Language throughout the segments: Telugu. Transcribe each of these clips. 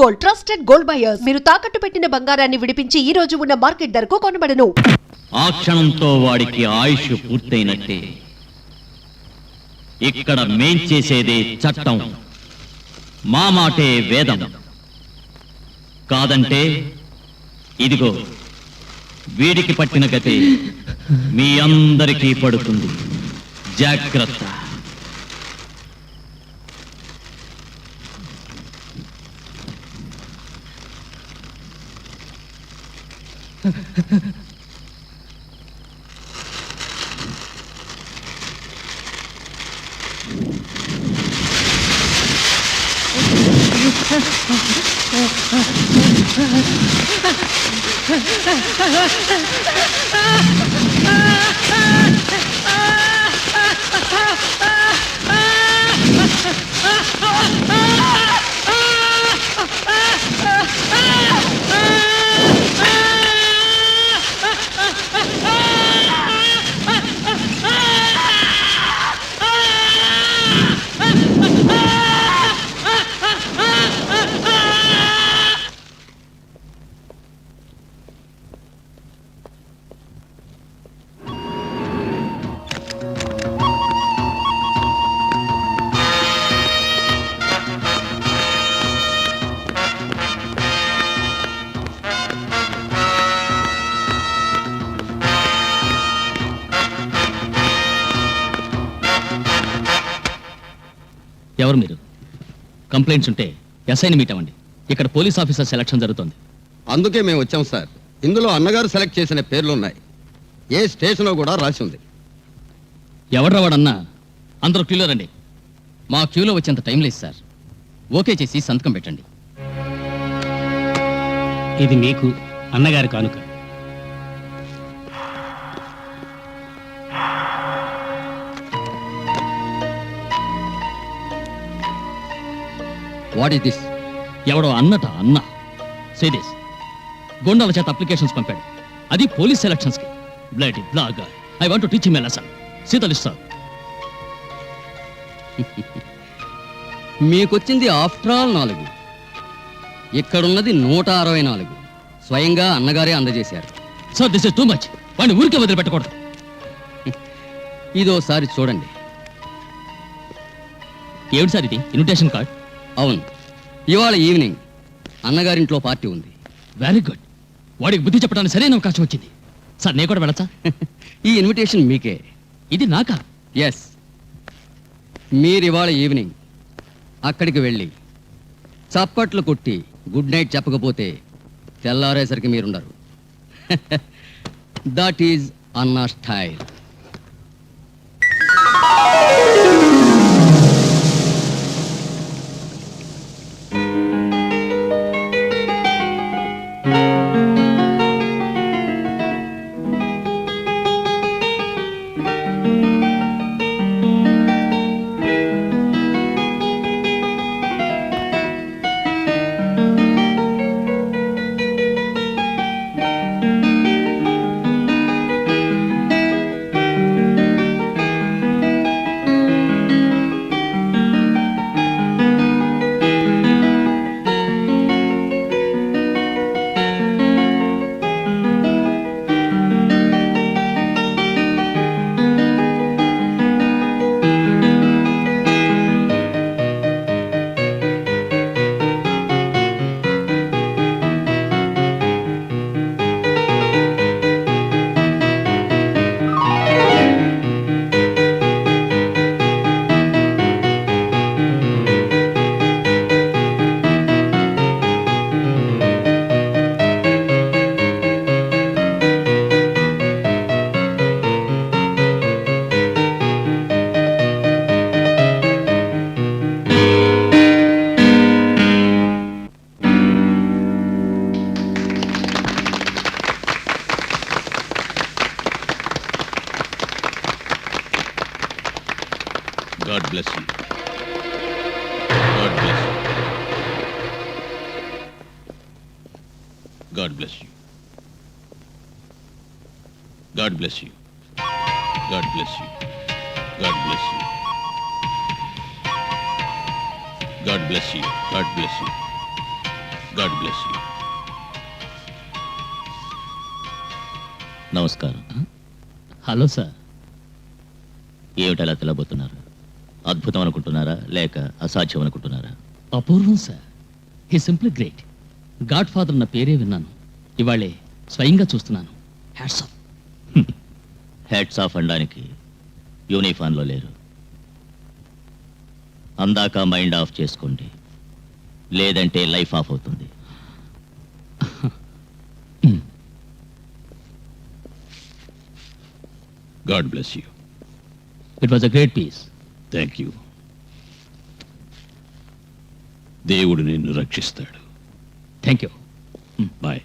గోల్డ్ ట్రస్టెడ్ గోల్డ్ బయర్స్ మీరు తాకట్టు పెట్టిన బంగారాన్ని విడిపించి ఈ రోజు ఉన్న మార్కెట్ ధరకు కొనబడను. ఆ క్షణంతో వాడికి ఆయుష్ పూర్తయినట్టే. ఇక్కడ మేం చేసేదే చట్టం. మా మాటే వేదం. కాదంటే ఇదిగో వీడికి పట్టిన గతి మీ అందరికీ పడుతుంది. జాగ్రత్త. Ah! ఎవరు మీరు? కంప్లైంట్స్ ఉంటే ఎస్ఐని మీట్ అవ్వండి. ఇక్కడ పోలీస్ ఆఫీసర్ సెలక్షన్ జరుగుతుంది. అందుకే మేము వచ్చాం సార్. ఇందులో అన్నగారు సెలెక్ట్ చేసిన పేర్లు ఉన్నాయి ఏ స్టేషన్లో కూడా రాసి ఉంది ఎవడ్రా వాడన్నా? అందరూ క్యూలో రండి. మా క్యూలో వచ్చేంత టైం లేదు సార్. ఓకే చేసి సంతకం పెట్టండి. ఇది మీకు అన్నగారి కానుక. What is this? ఎవడో అన్నట అన్న. సేదేస్ గొండాల చేత అప్లికేషన్స్ పంపాడు. అది పోలీస్ సెలక్షన్స్కి blood blog. I want teach him lesson. సీతలిస్తా మీకొచ్చింది ఆఫ్టర్ ఆల్ నాలుగు. ఇక్కడున్నది నూట అరవై నాలుగు. స్వయంగా అన్నగారే అందజేశారు. Sir this is too much. వాడిని ఊరికే వదిలిపెట్టకూడదు. ఇదోసారి చూడండి. ఏమిటి సార్ ఇది? Invitation card? అవును. ఇవాళ ఈవినింగ్ అన్నగారింట్లో పార్టీ ఉంది. Very good. వాడికి బుద్ధి చెప్పడానికి సరైన అవకాశం వచ్చింది. సార్ నేను కూడా వెళ్ళచ్చా? ఈ ఇన్విటేషన్ మీకే. ఇది నాకా? ఎస్ మీరు ఇవాళ ఈవినింగ్ అక్కడికి వెళ్ళి చప్పట్లు కొట్టి గుడ్ నైట్ చెప్పకపోతే తెల్లారేసరికి మీరుండరు. దట్ ఈజ్ అన్నా style God bless God God bless you God bless you God bless you God bless you God bless you God bless you God bless you నమస్కారం. Hello sir. ఏమిటలా తెలబోతున్నారు అద్భుతం అనుకుంటున్నారా? లేక అసాధ్యం అనుకుంటున్నారా? అపూర్వం sir. He simply great. Godfather నా పేరే విన్నాను. ఇవాళే స్వయంగా చూస్తున్నాను. హ్యాట్స్ ఆఫ్ హెడ్స్ ఆఫ్ అనడానికి యూనిఫామ్లో లేరు. అందాక మైండ్ ఆఫ్ చేసుకోండి. లేదంటే లైఫ్ ఆఫ్ అవుతుంది. God bless you it was a great piece thank you దేవుడు నిన్ను రక్షిస్తాడు. థ్యాంక్ యూ బాయ్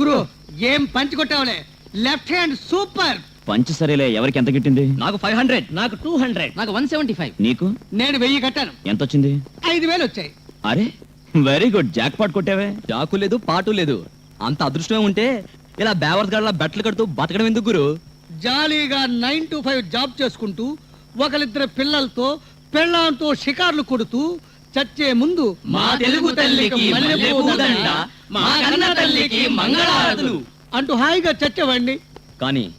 గురు? ఏం పంచి కొట్టావులే? లెఫ్ట్ హ్యాండ్ సూపర్ పంచి సరేలే ఎవరికి ఎంత గిట్టింది? నాకు ఫైవ్ హండ్రెడ్ నాకు టూ హండ్రెడ్ నాకు వన్ సెవెంటీ ఫైవ్ నీకు? నేను వెయ్యి కట్టాను. ఎంత వచ్చింది ఐదు వేలు వచ్చాయి. అరే వెరీ గుడ్ జాక్ పాట్ కొట్టావే. చాకు లేదు పాటు లేదు. అంత అదృష్టమే ఉంటే ఇలా బేవర్స్ గడ్ల బట్టలు కడుతూ బతకడం ఎందుకు గురు? జాలీగా నైన్ టు ఫైవ్ జాబ్ చేసుకుంటూ ఒకరిద్దరు పిల్లలతో పెళ్ళాంతో షికార్లు కొడుతూ చచ్చే ముందు మా తెలుగు తల్లికి మా కన్న తల్లికి మంగళహారతులు. అంటూ హాయిగా చచ్చేవాడిని. కానీ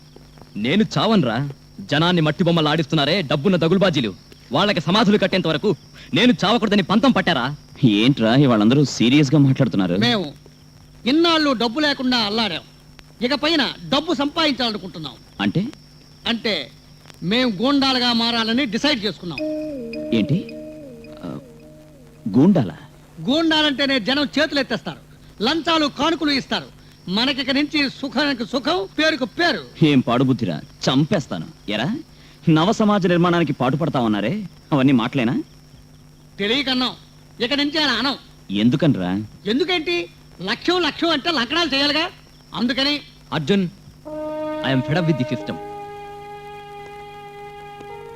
నేను చావన్రా. జనాన్ని మట్టి బొమ్మలు ఆడిస్తున్నారే డబ్బున్న దగులుబాజీలు. వాళ్ళకి సమాధులు కట్టేంత వరకు నేను చావకూడదని పంతం పట్టారా? ఏంట్రా వాళ్ళందరూ సీరియస్గా మాట్లాడుతున్నారు. మేము ఇన్నాళ్ళు డబ్బు లేకుండా అల్లాడాం. ఇక పైన డబ్బు సంపాదించాలనుకుంటున్నాం. అంటే? అంటే మేము గూండాలుగా మారాలని డిసైడ్ చేసుకున్నాం. ఏంటి? గూండాలా? గూండాలంటేనే జనం చేతులు ఎత్తేస్తారు లంచాలు కానుకలు ఇస్తారు. మనకిక నుంచి సుఖానికి సుఖం పేరుకు పేరు. ఏం పాడుబుద్ధిరా? చంపేస్తాను. ఎరా? నవ సమాజ నిర్మాణానికి పాటుపడతా ఉన్నారే అవన్నీ మాటలేనా? తెలియకన్నాం. ఇక నుంచి అలా అనం. ఎందుకనరా? ఎందుకేంటి? లక్ష్యం లక్ష్యం అంటే లంకడాలు చేయాలిగా? అందుకని Arjun I'm fed up with the system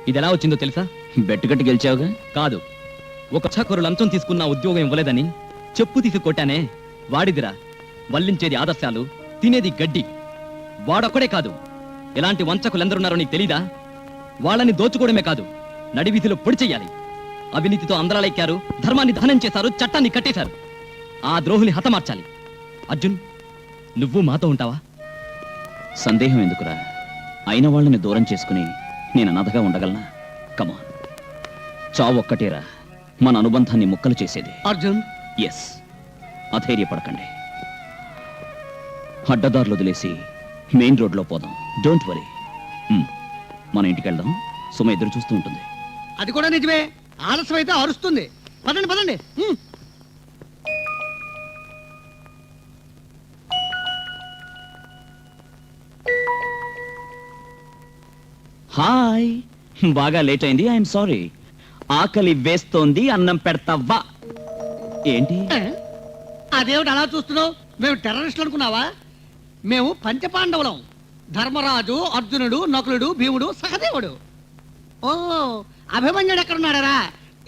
ఇది ఎలా వచ్చిందో తెలుసా? బెట్టు కట్టి గెలిచావుగా? కాదు. ఒక చక్కరు లంచం తీసుకున్న ఉద్యోగం ఇవ్వలేదని చెప్పు తీసి కొట్టానే. వాడిదిరా. వల్లించేది ఆదర్శాలు తినేది గడ్డి. వాడొక్కడే కాదు. ఇలాంటి వంచకులెందరున్నారో నీకు తెలీదా? వాళ్ళని దోచుకోవడమే కాదు. నడివీధిలో పొడి చెయ్యాలి. అవినీతితో అందరాలెక్కారు ధర్మాన్ని దహనం చేశారు చట్టాన్ని కట్టేశారు. ఆ ద్రోహుని హతమార్చాలి. అర్జున్ నువ్వు మాతో ఉంటావా? సందేహం ఎందుకురా? అయిన వాళ్ళని దూరం చేసుకుని నేను అనాథగా ఉండగలనా? కమా చావు ఒక్కటేరా మన అనుబంధాన్ని ముక్కలు చేసేది. అర్జున్? ఎస్ అధైర్యపడకండి. అడ్డదారులు వదిలేసి మెయిన్ రోడ్లో పోదాం. డోంట్ వరీ మన ఇంటికి వెళ్దాం. సుమ ఎదురు చూస్తూ ఉంటుంది. అది కూడా నిజమే. ఆలస్యం అయితే అరుస్తుంది. పదండి పదండి. హాయ్ బాగా లేట్ అయింది. ఐఎమ్ సారీ ఆకలి వేస్తోంది అన్నం పెడతావా? ఏంటి? అదేమిటి అలా చూస్తున్నావు? మేము టెర్రరిస్టులు అనుకున్నావా? మేము పంచపాండవులం. ధర్మరాజు అర్జునుడు నకులుడు భీముడు సహదేవుడు. ఓ అభిమన్యుడు ఎక్కడ ఉన్నాడరా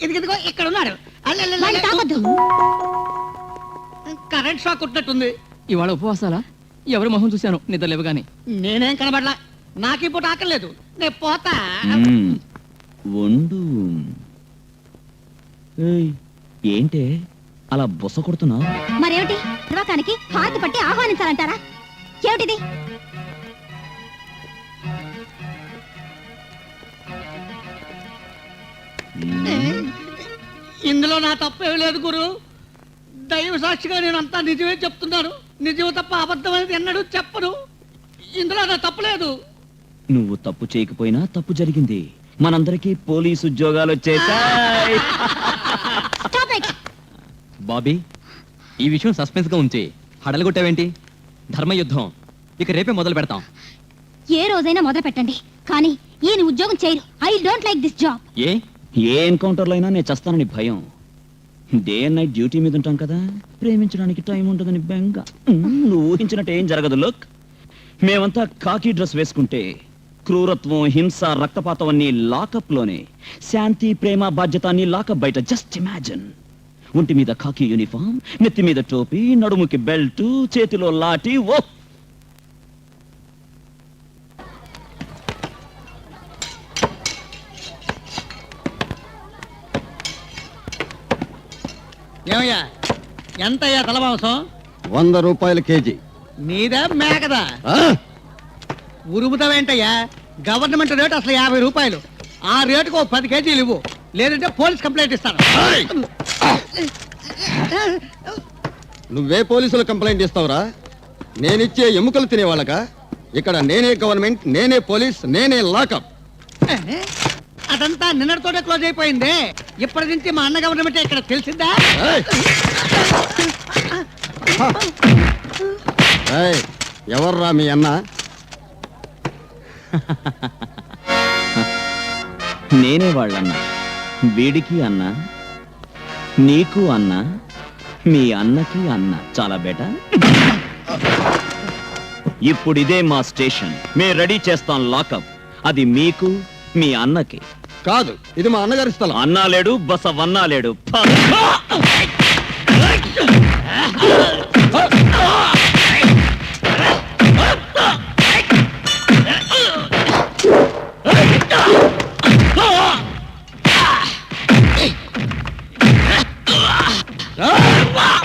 ఇదిగిదిగో ఇక్కడ ఉన్నాడు. కరెంట్ షాక్ కొట్టినట్టుంది. ఇవాళ ఉపవాసాలా? ఎవరి మొహం చూశాను? నిద్ర లేవగానే. నేనేం కనబడలా? నాకు ఇప్పుడు ఆకలేదు నేను పోతా. వండు ఏంటే? అలా బుస కొడుతున్నావు? మరేమిటి? లోకానికి హాతి పట్టి ఆహ్వానించాలంటారా? ఏమిటిది? ఇందులో నా తప్పేం లేదు గురు. దైవ సాక్షిగా నేను అంతా నిజమే చెప్తున్నాను. నిజమే తప్ప అబద్ధం అనేది ఎన్నడూ చెప్పను. ఇందులో నా తప్పలేదు నువ్వు తప్పు చేయకపోయినా తప్పు జరిగింది. మనందరికీ పోలీసు ఉద్యోగాలు వచ్చేసాయి! బాబీ ఈ విషయం సస్పెన్స్గా ఉంచి. హడలగొట్టావేంటి? ధర్మయుద్ధం. ఇక రేపే మొదలు పెడతాం. ఏ రోజైనా మొదలు పెట్టండి. కానీ ఈయన ఉద్యోగం చేయరు. I don't like this job ఏ? ఏ ఎన్కౌంటర్లో అయినా నేను చస్తానని భయం. డే అండ్ నైట్ డ్యూటీ మీద ఉంటాం కదా ప్రేమించడానికి టైం ఉంటుందని బెంగ. నువ్వు ఊహించినట్టు ఏం జరగదు. లుక్ మేమంతా కాకి డ్రెస్ వేసుకుంటే క్రూరత్వం హింస రక్తపాతం అన్ని లాకప్లోనే శాంతి ప్రేమ బాధ్యత అన్ని లాకప్ బయట. Just imagine. ఒంటి మీద కాకి యూనిఫామ్ నెత్తి మీద టోపీ నడుముకి బెల్ట్ చేతిలో లాఠీ ఓ! ఏమయ్యా? ఎంతయ్యా తలమాంసం వంద రూపాయల కేజీ. నీదా మేకదా? ఉరుముతావేంటయ్యా? గవర్నమెంట్ రేట్ అసలు యాభై రూపాయలు. ఆ రేటుకు ఓ పది కేజీలు ఇవ్వు. లేదంటే పోలీస్ కంప్లైంట్ ఇస్తాను! నువ్వే పోలీసులు కంప్లైంట్ ఇస్తావురా? నేనిచ్చే ఎముకలు తినేవాళ్ళక? ఇక్కడ నేనే గవర్నమెంట్ నేనే పోలీస్ నేనే లాకప్. అదంతా నిన్నటితోటే క్లోజ్ అయిపోయింది. ఇప్పటి నుంచి మా అన్న గవర్నమెంట్ ఇక్కడ తెలిసిందా? ఎవర్రా మీ అన్న? నేనే వాళ్ళన్న. వీడికి అన్న. నీకు అన్న. మీ అన్నకి అన్న. చాలా బేటా? ఇప్పుడు ఇదే మా స్టేషన్. మేము రెడీ చేస్తాం లాకప్. అది మీకు మీ అన్నకి. కాదు ఇది మా అన్నగారి స్థలం. అన్నా లేడు బస వన్నా లేడు. పద.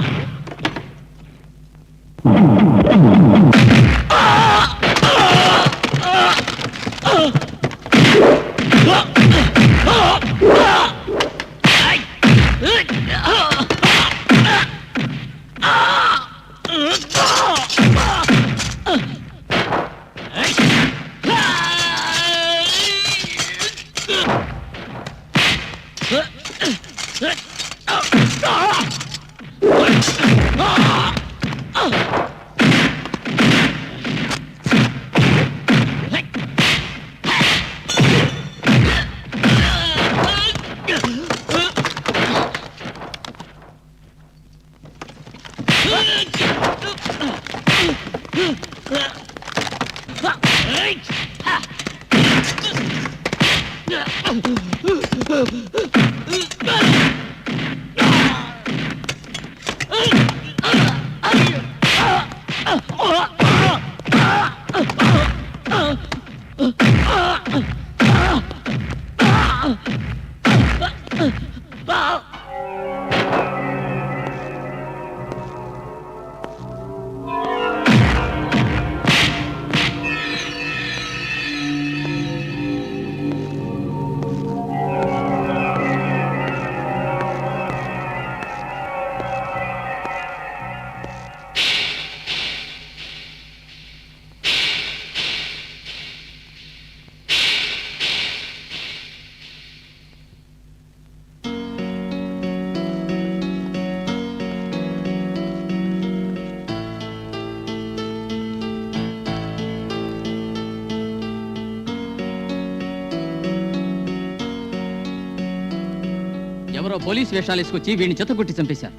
ఎవరో పోలీస్ వేషాలు వేసుకొచ్చి వీడిని చెత్త కొట్టి చంపేశారు.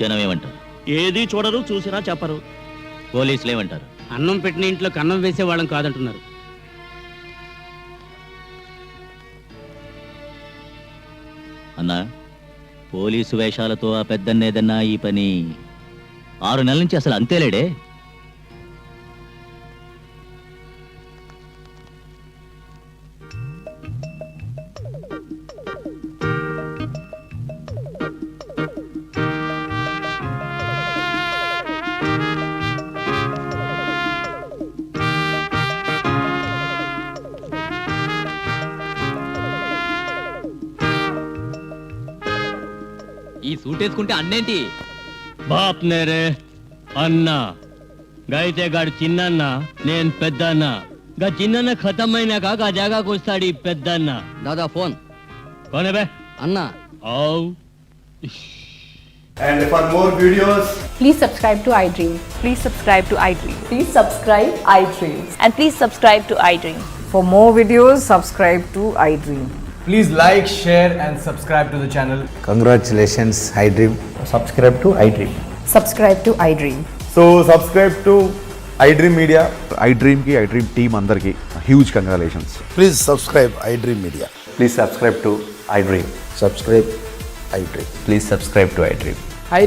జనం ఏమంటారు? ఏది చూడరు చూసినా చెప్పరు. పోలీసులు ఏమంటారు? అన్నం పెట్టిన ఇంట్లో కన్నం వేసే వాళ్ళం కాదంటున్నారు. అన్నా పోలీసు వేషాలతో ఆ పెద్దన్నేదన్నా ఈ పని ఆరు నెలల నుంచి అసలు అంతేలేడే సూట్ వేసుకుంటే అన్నేంటి బాప్ నేరే అన్న గైతే గాడు చిన్నన్న నేను పెద్దన్న గా చిన్నన్న ఖతమైనాక గా జాగాకు వస్తాడు ఈ పెద్దన్న దాదా ఫోన్ కొనబే అన్నా ఔ And for more videos, Please subscribe to iDream. Please subscribe to iDream. Please subscribe iDream. And please subscribe to iDream. For more videos, subscribe to iDream. Please like, share, and subscribe to the channel. Congratulations, iDream. Subscribe to iDream. Subscribe to iDream. So, subscribe to iDream Media. iDream ki iDream team under ki huge congratulations. Please subscribe iDream Media. Please subscribe to iDream. Subscribe iDream. Please subscribe to iDream. iDream